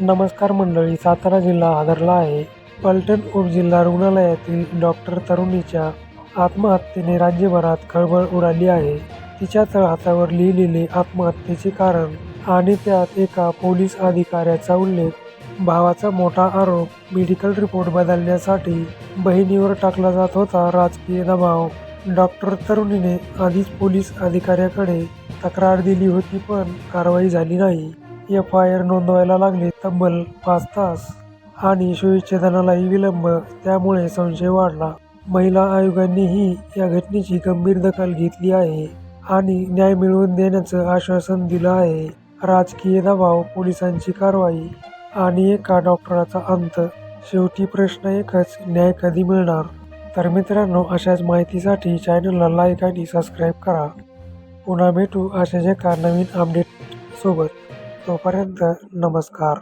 नमस्कार मंडळी सातारा जिल्हा आदरला आहे. पलटण उपजिल्हा रुग्णालयातील डॉक्टर तरुणीच्या आत्महत्येने राज्यभरात खळबळ उडाली आहे. तिच्या तळहातावर लिहिलेले आत्महत्येचे कारण आणि त्यात एका पोलीस अधिकाऱ्याचा उल्लेख. भावाचा मोठा आरोप मेडिकल रिपोर्ट बदलण्यासाठी बहिणीवर टाकला जात होता राजकीय दबाव. डॉक्टर तरुणीने आधीच पोलीस अधिकाऱ्याकडे तक्रार दिली होती पण कारवाई झाली नाही. एफ आय आर नोंदवायला लागले. तब्बल पाच तास आणि शोविच्छेदनालाही विलंब त्यामुळे संशय वाढला. महिला आयोगांनीही या घटनेची गंभीर दखल घेतली आहे आणि न्याय मिळवून देण्याचं आश्वासन दिलं आहे. राजकीय दबाव पोलिसांची कारवाई आणि एका डॉक्टराचा अंत. शेवटी प्रश्न एकच न्याय कधी मिळणार? तर मित्रांनो अशाच माहितीसाठी चॅनलला लाईक आणि सबस्क्राईब करा. पुन्हा भेटू अशाच एका नवीन अपडेट सोबत. तोपर्यंत नमस्कार.